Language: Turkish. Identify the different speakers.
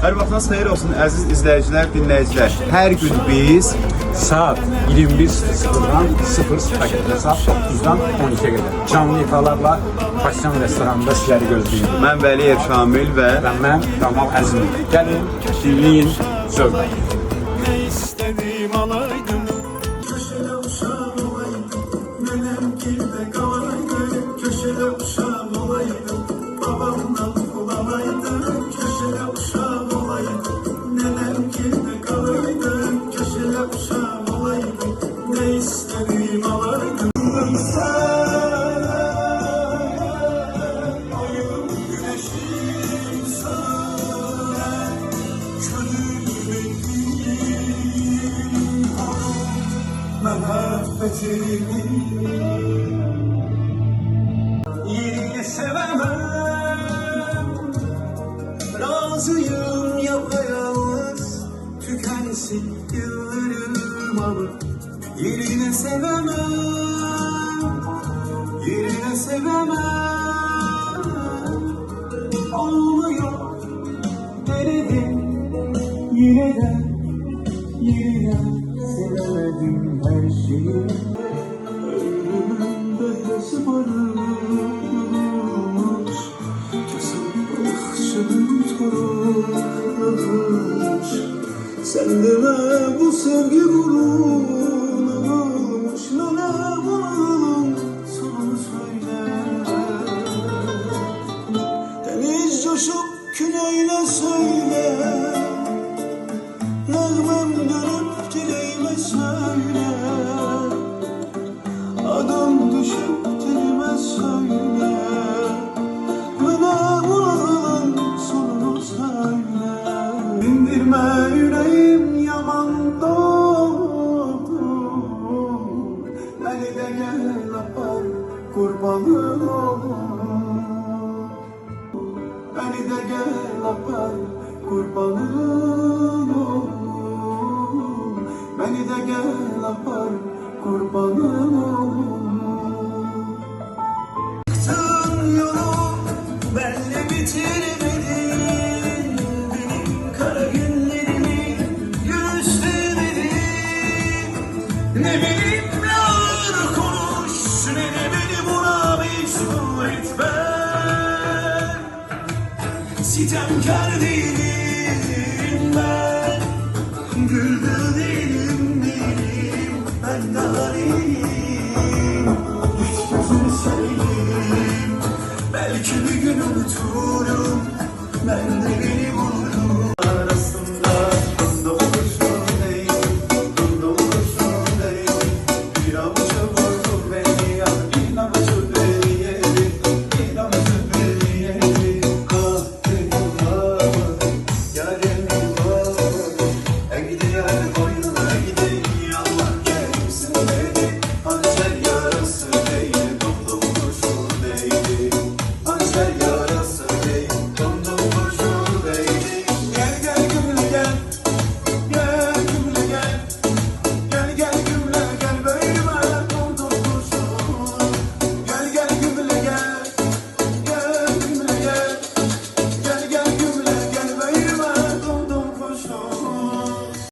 Speaker 1: Hər vaxtınız xeyir olsun əziz izləyicilər, dinləyicilər. Hər gün biz
Speaker 2: Saat 21.00'dan 0.00'a saat 9'dan 12'ye kadar. Canlı ifalarla Pakistan restoranında sizleri gözlüyorum.
Speaker 1: mən Vəliyev Şamil və
Speaker 2: Ben ben Kamal Azmi. Gelin, dinleyin, zövq alın.
Speaker 3: Ne alaydım Yeni sevemem Razıyım yapayalnız Tükensin yıllarım alır Yerine sevemem Yerine sevemem. Olmuyor Denedim Yine de Yeniden sevemedim her şeyi. Ömrümün behdesi barış Kesin balıkçının torunlarmış Sen deme bu sevgi gururlamış Nana bunun sonunu söyle. Deniz coşup küleyle söyle. Nağmem dönüp dileğime söyle. Adım düşüp dilime söyle. Bana bulalım sonunu söyle. İndirme yüreğim yaman doldu kurbanın olur Beni de gel apar kurbanın olur Beni de gel apar kurbanın olur Sitemkar değilim ben. Güldür değilim değilim Ben daha iyiyim